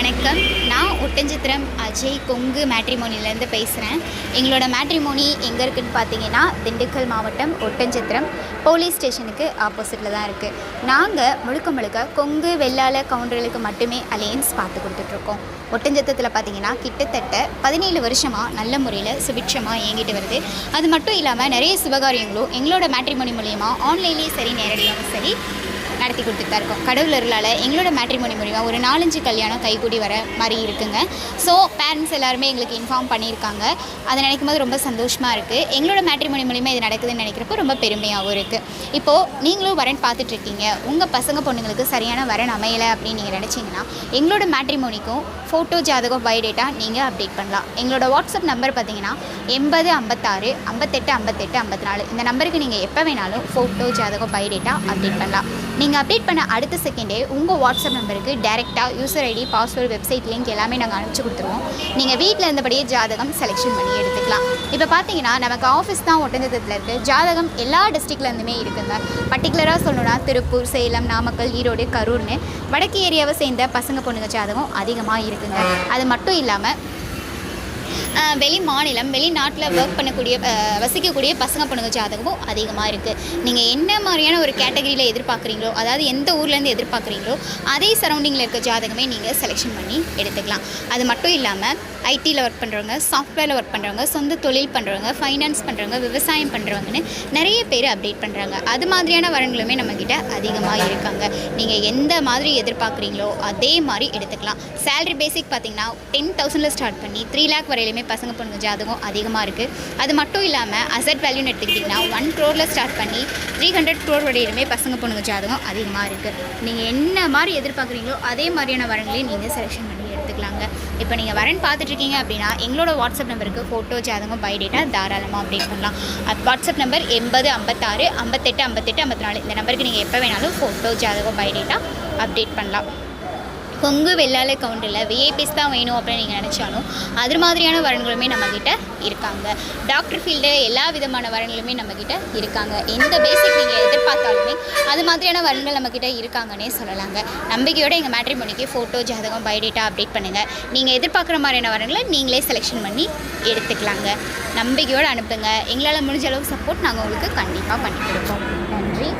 வணக்கம். நான் ஒட்டஞ்சித்திரம் அஜய் கொங்கு மேட்ரிமோனிலேருந்து பேசுகிறேன் எங்களோட மேட்ரிமோனி எங்கே இருக்குதுன்னு பார்த்தீங்கன்னா திண்டுக்கல் மாவட்டம் ஒட்டஞ்சித்திரம். போலீஸ் ஸ்டேஷனுக்கு ஆப்போசிட்டில் தான் இருக்குது நாங்கள் முழுக்க முழுக்க கொங்கு வெள்ளாள கவுண்டர்களுக்கு மட்டுமே அலையன்ஸ் பார்த்து கொடுத்துட்ருக்கோம் ஒட்டஞ்சத்திரத்தில் பார்த்தீங்கன்னா கிட்டத்தட்ட பதினேழு வருஷமாக நல்ல முறையில் சுபிட்சமாக இயங்கிட்டு வருது. அது மட்டும் இல்லாமல் நிறைய சுபகாரியங்களும் எங்களோட மேட்ரிமோனி மூலியமாக ஆன்லைன்லேயும் சரி நேரடியாகவும் சரி நடத்தி கொடுத்துட்டு தான் இருக்கோம். கடவுள் அருளால் எங்களோட மேட்ரிமோனி மூலிமா ஒரு நாலஞ்சு கல்யாணம் கைகூடி வர மாதிரி இருக்குங்க. ஸோ பேரண்ட்ஸ் எல்லாருமே எங்களுக்கு இன்ஃபார்ம் பண்ணியிருக்காங்க. அதை நினைக்கும் போது ரொம்ப சந்தோஷமாக இருக்குது எங்களோட மேட்ரிமோனி மூலிமா இது நடக்குதுன்னு நினைக்கிறப்போ ரொம்ப பெருமையாகவும் இருக்குது இப்போது நீங்களும் வரன் பார்த்துட்ருக்கீங்க. உங்கள் பசங்க பொண்ணுங்களுக்கு சரியான வரன் அமையலை அப்படின்னு நீங்கள் நினச்சிங்கன்னா எங்களோட மேட்ரிமோனிக்கும் ஃபோட்டோ ஜாதகம் பயோடேட்டா நீங்கள் அப்டேட் பண்ணலாம். எங்களோட வாட்ஸ்அப் நம்பர் பார்த்தீங்கன்னா எண்பது ஐம்பத்தாறு ஐம்பத்தெட்டு ஐம்பத்தெட்டு ஐம்பத்தி நாலு இந்த நம்பருக்கு நீங்கள் எப்போ வேணாலும் ஃபோட்டோ ஜாதகம் பயோடேட்டா அப்டேட் பண்ணலாம். நீங்கள் நீங்கள் அப்டேட் பண்ண அடுத்த செகண்டே உங்கள் வாட்ஸ்அப் நம்பருக்கு டேரெக்டாக user ID password website link எல்லாமே நாங்கள் அனுப்பிச்சி கொடுத்துருவோம். நீங்கள் வீட்டில் இருந்தபடியே ஜாதகம் செலெக்ஷன் பண்ணி எடுத்துக்கலாம். இப்போ பார்த்தீங்கன்னா நமக்கு ஆஃபீஸ் தான் ஒட்டஞ்சத்தில் இருக்குது ஜாதகம் எல்லா டிஸ்ட்ரிக்ட்லேருந்துமே இருக்குங்க பர்டிகுலராக சொல்லணும்னா திருப்பூர் சேலம் நாமக்கல் ஈரோடு கரூர்னு வடக்கு ஏரியாவை சேர்ந்த பசங்க பொண்ணுங்க ஜாதகம் அதிகமாக இருக்குங்க. அது மட்டும் இல்லாமல் வெளி மாநிலம் வெளிநாட்டில் ஒர்க் பண்ணக்கூடிய வசிக்கக்கூடிய பசங்க பொண்ணுங்க ஜாதகமும் அதிகமாக இருக்குது நீங்கள் என்ன மாதிரியான ஒரு கேட்டகரியில் எதிர்பார்க்குறீங்களோ அதாவது எந்த ஊர்லேருந்து எதிர்பார்க்குறீங்களோ அதே சரௌண்டிங்கில் இருக்க ஜாதகமே நீங்கள் செலெக்ஷன் பண்ணி எடுத்துக்கலாம். அது மட்டும் இல்லாமல் ஐடியில் ஒர்க் பண்ணுறவங்க சாஃப்ட்வேரில் ஒர்க் பண்ணுறவங்க சொந்த தொழில் பண்ணுறவங்க ஃபைனான்ஸ் பண்ணுறவங்க விவசாயம் பண்ணுறவங்கன்னு நிறைய பேர் அப்டேட் பண்ணுறாங்க அது மாதிரியான வரங்களுமே நம்மக்கிட்ட அதிகமாக இருக்காங்க. நீங்கள் எந்த மாதிரி எதிர்பார்க்குறீங்களோ அதே மாதிரி எடுத்துக்கலாம். சேலரி பேசிக் பார்த்தீங்கன்னா டென் தௌசண்டில் ஸ்டார்ட் பண்ணி த்ரீ லேக் வரையிலுமே பசங்க பொண்ணுங்க ஜாதகம் அதிகமாக இருக்குது அது மட்டும் இல்லாமல் அசட் வேல்யூன்னு எடுத்துக்கிட்டிங்கன்னா ஒன் க்ரோரில் ஸ்டார்ட் பண்ணி த்ரீ ஹண்ட்ரட் க்ரோர் வரையிலுமே பசங்க பொண்ணுங்க ஜாதகம் அதிகமாக இருக்குது நீங்கள் என்ன மாதிரி எதிர்பார்க்குறீங்களோ அதே மாதிரியான வரங்களையும் நீங்கள் செலெக்ஷன் பண்ணி எடுத்துக்கலாங்க. இப்போ நீங்கள் வரன் பார்த்துட்ருக்கீங்க அப்படின்னா எங்களோட வாட்ஸ்அப் நம்பருக்கு ஃபோட்டோ ஜாதகம் பை டேட்டா தாராளமாக அப்டேட் பண்ணலாம். வாட்ஸ்அப் நம்பர் எண்பது ஐம்பத்தாறு ஐம்பத்தெட்டு ஐம்பத்தெட்டு ஐம்பத்தி நாலு இந்த நம்பருக்கு நீங்கள் எப்போ வேணாலும் ஃபோட்டோ ஜாதகம் பை டேட்டா அப்டேட் பண்ணலாம். கொங்கு வெள்ளாள கவுண்டில் விஐபிஸ் தான் வேணும் அப்படின்னு நீங்கள் நினச்சாலும் அது மாதிரியான வரன்களுமே நம்மக்கிட்ட இருக்காங்க. டாக்டர் ஃபீல்டு எல்லா விதமான வரன்களுமே நம்மக்கிட்ட இருக்காங்க. எந்த பேசிக் நீங்கள் எதிர்பார்த்தாலுமே அது மாதிரியான வரன்கள் நம்மக்கிட்ட இருக்காங்கன்னே சொல்லலாங்க. நம்பிக்கையோட எங்கள் மேட்ரிமோனிக்கு ஃபோட்டோ ஜாதகம் பயோடேட்டா அப்டேட் பண்ணுங்கள் நீங்கள் எதிர்பார்க்குற மாதிரியான வரன்களை நீங்களே செலெக்ஷன் பண்ணி எடுத்துக்கலாங்க. நம்பிக்கையோடு அனுப்புங்க. எங்களால் முடிஞ்ச அளவுக்கு சப்போர்ட் நாங்கள் உங்களுக்கு கண்டிப்பாக பண்ணி கொடுப்போம். நன்றி.